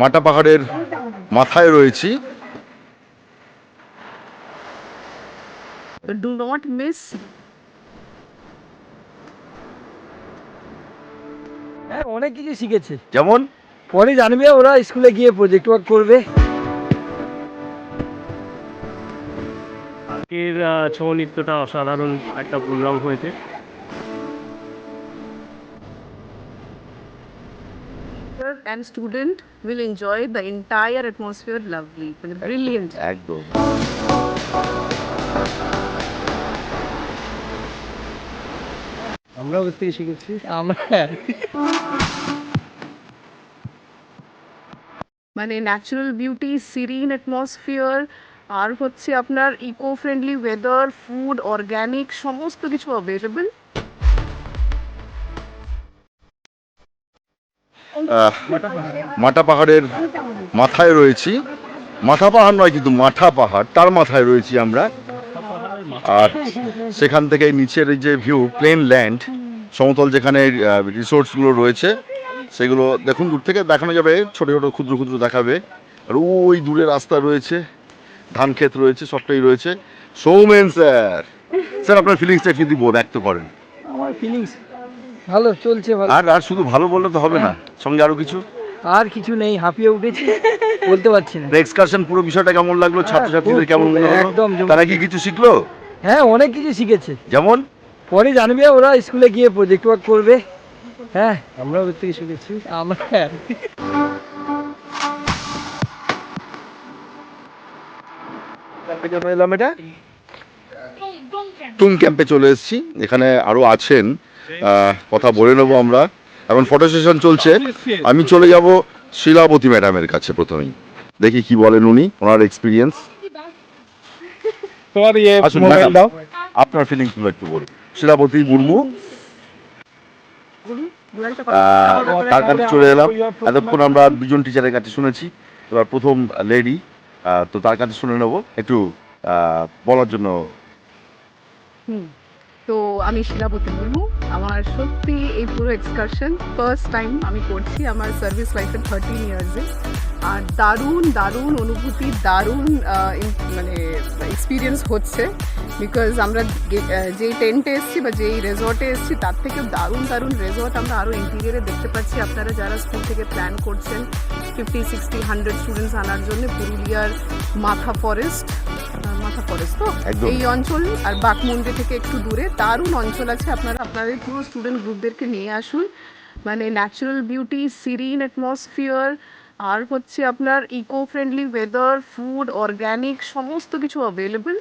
মাটা পাহাড়ের মাথায় রয়েছি। Do not miss হ্যাঁ অনেক কিছু শিখেছে। যেমন? পরে জানবে ওরা স্কুলে গিয়ে প্রজেক্ট ওয়ার্ক করবে। আজকের ছৌ নৃত্যটা অসাধারণ একটা প্রোগ্রাম হয়েছে। And student will enjoy the entire atmosphere lovely brilliant একদম আমরাও ওর থেকে শিখেছি। আমরা। মানে ন্যাচারাল বিউটি সিরিন অ্যাটমসফিয়ার আর হচ্ছে আপনার eco friendly weather food organic সমস্ত কিছু অ্যাভেলেবল মাটা পাহাড়ের মাথায় রয়েছি। মাথা পাহাড় নয় কিন্তু মাঠা পাহাড়, তার মাথায় রয়েছি আমরা। আর সেখান থেকে নিচের এই যে ভিউ প্লেন ল্যান্ড সমতল যেখানে রিসোর্টসগুলো রয়েছে, সেগুলো দেখুন, দূর থেকে দেখানো যাবে, ছোট ছোট, ক্ষুদ্র ক্ষুদ্র দেখাবে। আর ওই দূরে রাস্তা রয়েছে, ধান ক্ষেত রয়েছে, সবটাই রয়েছে। সৌমেন স্যার স্যার আপনার ফিলিংসটা যদি ব্যক্ত করেন। আমার ফিলিংস ভালো চলছে ভালো। আর আর শুধু ভালো বললে তো হবে না। সঙ্গে আরও কিছু? আর কিছু নেই হাঁপিয়ে উঠেছি বলতে পারছি না। এক্সকারশন পুরো বিষয়টা কেমন লাগল? ছাত্রছাত্রীদের কেমন মনে হলো? একদম তারা কি কিছু শিখলো? হ্যাঁ অনেক কিছু শিখেছে। যেমন? পরে জানবে ওরা স্কুলে গিয়ে প্রজেক্ট ওয়ার্ক করবে। হ্যাঁ। আমরাও ওর থেকে শিখেছি। আমরা এলাম এটা? টুং ক্যাম্পে চলে এসেছি। এখানে আরও আছেন। কথা বলে নেব আমরা। এখন ফটো সেশন চলছে। আমি চলে যাব শিলাবতী ম্যাডামের কাছে প্রথমেই। দেখি কি বলেন উনি ওনার এক্সপিরিয়েন্স তোমার ইয়ে ম্যাডাম। দাও। আপনার ফিলিংসগুলো একটু বলুন। শিলাবতী মুর্মু। তার কাছে চলে এলাম? এতক্ষণ আমরা দুজন টিচারের কাছে শুনেছি। এবার প্রথম লেডি তো তার কাছে শুনে নেব। একটু আহ, বলার জন্য হুম। তো আমি শিলাবতী মুর্মু। আমার সত্যি এই পুরো এক্সকারশন ফার্স্ট টাইম আমি করছি আমার সার্ভিস লাইফের থার্টিন ইয়ার্সে আর দারুণ দারুণ অনুভূতি, দারুণ মানে এক্সপিরিয়েন্স হচ্ছে। বিকজ আমরা যেই টেন্টে এসেছি বা যেই রেজর্টে এসেছি, তার থেকে দারুণ দারুণ রেজর্ট আমরা আরও ইন্টিরিয়ারে দেখতে পাচ্ছি। আপনারা যারা স্কুল থেকে প্ল্যান করছেন ফিফটি সিক্সটি হান্ড্রেড স্টুডেন্টস আনার জন্য পুরুলিয়ার মাথা ফরেস্ট মাথা ফরেস্ট তো? এই অঞ্চল আর বাকমুন্ডি থেকে একটু দূরে দারুণ অঞ্চল আছে আপনারা। আপনাদের পুরো স্টুডেন্ট গ্রুপদেরকে নিয়ে আসুন। মানে ন্যাচারাল বিউটি সিরিন অ্যাটমসফিয়ার আর হচ্ছে আপনার eco friendly weather food organic সমস্ত কিছু অ্যাভেলেবল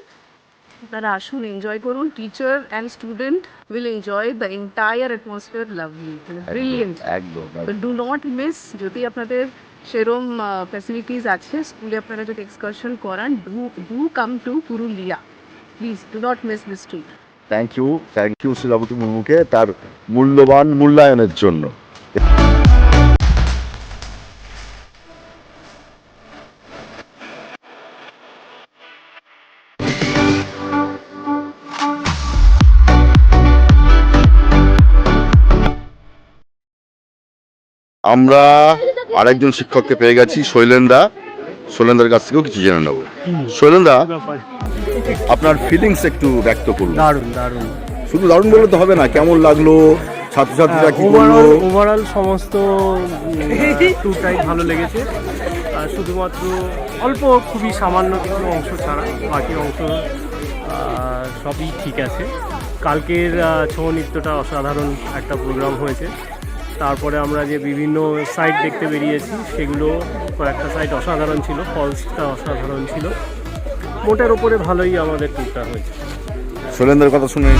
আপনারা আসুন এনজয় করুন। Teacher and student will enjoy the entire atmosphere lovely brilliant একদম ডু নট মিস যদি আপনাদের সেরম ফ্যাসিলিটিস আছে স্কুলে আপনারা যদি এক্সকারশন করান do do come to Purulia please do not miss this trip thank you thank you Shilabati মুর্মুকে তার মূল্যবান মূল্যায়নের জন্য আমরা আরেকজন শিক্ষককে পেয়ে গেছি শৈলেন্দা শৈলেন্দার কাছ থেকেও কিছু জেনে নেব। শৈলেন্দা আপনার ফিলিংস একটু ব্যক্ত করুন। দারুণ দারুণ। শুধু দারুণ বললে তো হবে না কেমন লাগল? ছাত্রছাত্রীরা কি বলল? ওভারঅল সমস্ত ট্যুরটাই ভালো লেগেছে। আর শুধুমাত্র অল্প খুবই সামান্য কিছু অংশ ছাড়া বাকি অংশ সবই ঠিক আছে। কালকের ছৌ নৃত্যটা অসাধারণ একটা প্রোগ্রাম হয়েছে। তারপরে আমরা যে বিভিন্ন সাইট দেখতে বেরিয়েছি, সেগুলো কয়েকটা সাইট অসাধারণ ছিল ফলসটা অসাধারণ ছিল মোটের ওপরে ভালোই আমাদের ট্যুরটা হয়েছে শৈলেন্দ্রের কথা শুনে।